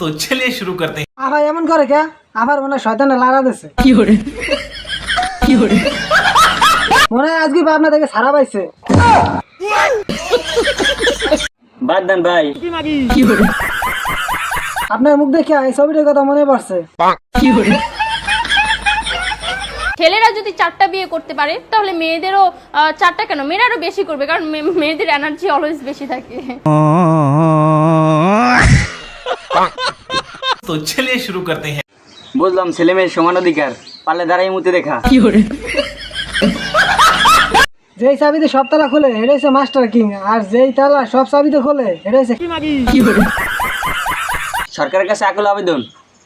তো চলিए শুরু করতে। আবার এমন করে কে? আবার মনে শয়তানে লাগা দিছে। কি করে? কি করে? মনে হয় আজকে ভাবনা থেকে সারা পাইছে। বাদ দেন ভাই। কি করে? আপনার মুখ দেখে এই ছবিটার কথা মনে পড়ছে। কি করে? ছেলেরা যদি চারটা বিয়ে করতে পারে তাহলে মেয়েদেরও চারটা কেন? মেয়েরা আরও বেশি করবে কারণ মেয়েদের এনার্জি অলওয়েজ বেশি থাকে। তো ছেলে শুরু করতে হ্যাঁ বুঝলাম ছেলে মেয়ের সমান অধিকার। পালে দাঁড়াই মুতে দেখা। কি হরে যেই চাবিতে সব তালা খোলে হেরেছে মাস্টার কিং আর যেই তালা সব চাবিতে খোলে এটা কি হরে সরকারের কাছে আকল আবেদন।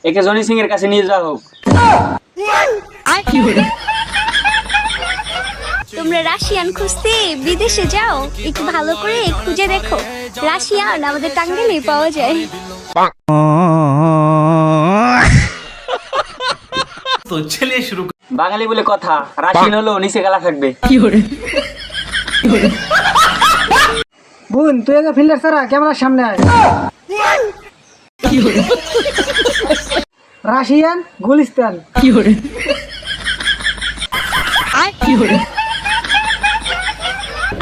একে জনি সিং এর কাছে নিয়ে যাওয়া হোক। তোমরা রাশিয়ান খুঁজতে বিদেশে যাও একটু ভালো করে খুঁজে দেখো। রাশিয়ান আমাদের টাঙ্গেলে পাওয়া যায়। তো শুরু বাঙালি বলে কথা রাশিয়ান হলো নিচে গালা থাকবে। কি করে বোন তুই আগে ফিল্ডার সারা ক্যামেরার সামনে আয়। রাশিয়ান গুলিস্তান। কি হরে কি হরে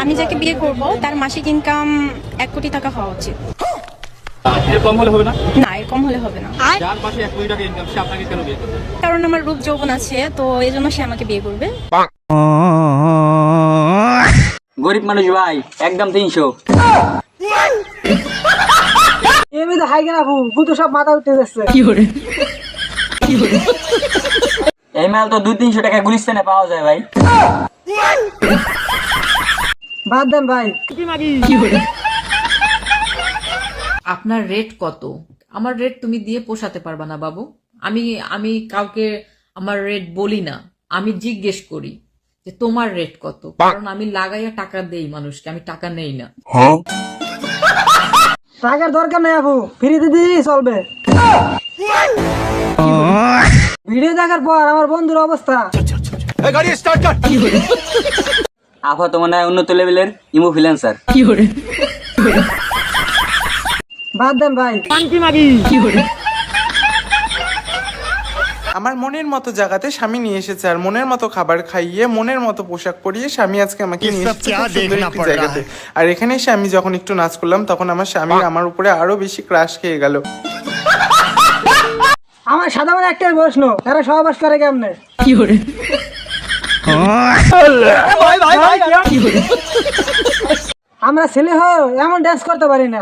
আমি যাকে বিয়ে করব তার মাসিক ইনকাম এক কোটি টাকা হওয়া উচিত। কম হলে হবে না? না এর হলে হবে না। কারণ আমার রূপ যৌবন আছে তো এই জন্য সে আমাকে বিয়ে করবে। গরিব মানুষ ভাই একদম তিনশো। এমনি তো হাই কেনা ভু ভু সব মাথা উঠে যাচ্ছে। এই মাল তো দুই তিনশো টাকা গুলিস্তানে পাওয়া যায় ভাই। বাদ দেন ভাই। আপনার রেট কত? আমার রেট তুমি দিয়ে পোষাতে পারবা না বাবু। আমি আমি কাউকে আমার রেট বলি না। আমি জিজ্ঞেস করি যে তোমার রেট কত? কারণ আমি লাগাইয়া টাকা দেই মানুষকে আমি টাকা নেই না। টাকার দরকার নেই আপু। ফ্রিতে দিলেই চলবে। ভিডিও দেখার পর আমার বন্ধুর অবস্থা। আফা তো মনে হয় উন্নত লেভেলের ইমোফিলেন্সার বাদ দেন ভাই। আমার মনের মতো জায়গাতে স্বামী নিয়ে এসেছে আর মনের মতো খাবার খাইয়ে মনের মতো পোশাক পরিয়ে স্বামী আজকে আমাকে নিয়ে এসেছে জায়গাতে। আর এখানে এসে আমি যখন একটু নাচ করলাম তখন আমার স্বামী আমার উপরে আরও বেশি ক্রাশ খেয়ে গেল। আমার সাদা মানে একটাই প্রশ্ন এরা সহবাস করে কেমনে আমরা ছেলে হয়ে এমন ড্যান্স করতে পারি না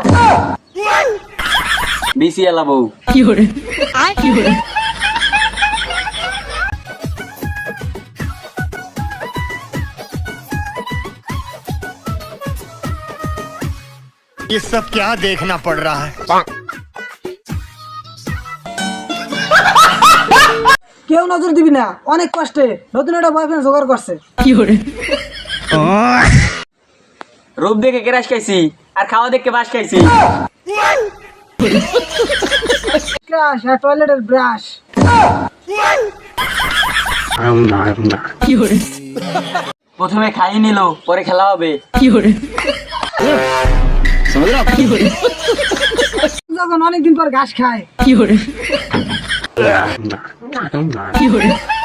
বিসি এলা বউ ये सब क्या देखना पड़ रहा है কেউ নজর দিবি না। অনেক কষ্টে। নতুন একটা বয়ফ্রেন্ড জোগাড় করছে। রূপ দেখে কেরাস খাইছি আর খাওয়া দেখে বাস খাইছি। ক্রাশ আর টয়লেটের ব্রাশ প্রথমে খাই নিল পরে খেলা হবে। কি যখন অনেকদিন পর ঘাস খায়। 大当牌有人。